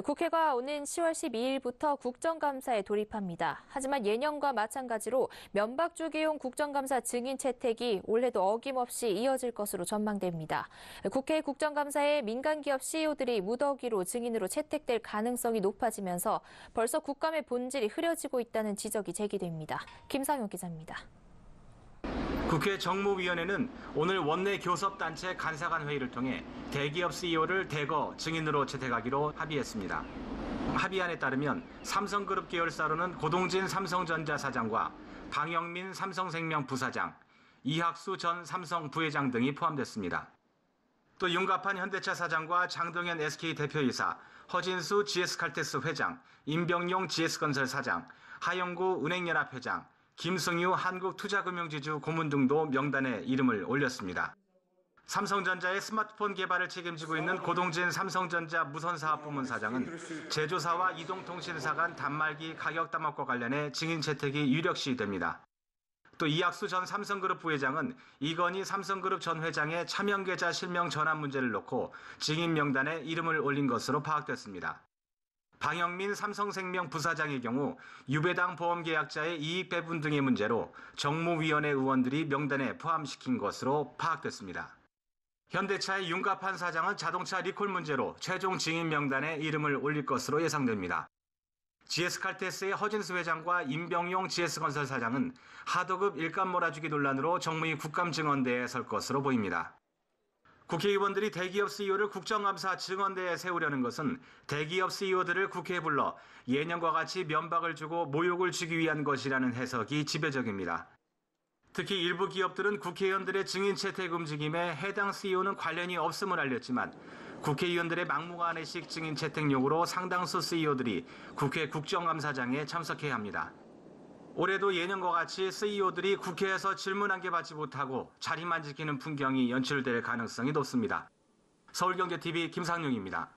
국회가 오는 10월 12일부터 국정감사에 돌입합니다. 하지만 예년과 마찬가지로 면박주기용 국정감사 증인 채택이 올해도 어김없이 이어질 것으로 전망됩니다. 국회 국정감사에 민간기업 CEO들이 무더기로 증인으로 채택될 가능성이 높아지면서 벌써 국감의 본질이 흐려지고 있다는 지적이 제기됩니다. 김상용 기자입니다. 국회 정무위원회는 오늘 원내 교섭단체 간사간 회의를 통해 대기업 CEO를 대거 증인으로 채택하기로 합의했습니다. 합의안에 따르면 삼성그룹 계열사로는 고동진 삼성전자 사장과 방영민 삼성생명 부사장, 이학수 전 삼성 부회장 등이 포함됐습니다. 또 윤갑한 현대차 사장과 장동현 SK 대표이사, 허진수 GS칼텍스 회장, 임병용 GS건설 사장, 하영구 은행연합 회장, 김승유 한국투자금융지주 고문 등도 명단에 이름을 올렸습니다. 삼성전자의 스마트폰 개발을 책임지고 있는 고동진 삼성전자 무선사업부문 사장은 제조사와 이동통신사 간 단말기 가격 담합과 관련해 증인 채택이 유력시 됩니다. 또 이학수 전 삼성그룹 부회장은 이건희 삼성그룹 전 회장의 차명계좌 실명 전환 문제를 놓고 증인 명단에 이름을 올린 것으로 파악됐습니다. 방영민 삼성생명 부사장의 경우 유배당 보험계약자의 이익 배분 등의 문제로 정무위원회 의원들이 명단에 포함시킨 것으로 파악됐습니다. 현대차의 윤갑한 사장은 자동차 리콜 문제로 최종 증인 명단에 이름을 올릴 것으로 예상됩니다. GS칼테스의 허진수 회장과 임병용 GS건설 사장은 하도급 일감 몰아주기 논란으로 정무위 국감 증언대에 설 것으로 보입니다. 국회의원들이 대기업 CEO를 국정감사 증언대에 세우려는 것은 대기업 CEO들을 국회에 불러 예년과 같이 면박을 주고 모욕을 주기 위한 것이라는 해석이 지배적입니다. 특히 일부 기업들은 국회의원들의 증인 채택 움직임에 해당 CEO는 관련이 없음을 알렸지만 국회의원들의 막무가내식 증인 채택 요구로 상당수 CEO들이 국회 국정감사장에 참석해야 합니다. 올해도 예년과 같이 CEO들이 국회에서 질문 한 개 받지 못하고 자리만 지키는 풍경이 연출될 가능성이 높습니다. 서울경제TV 김상용입니다.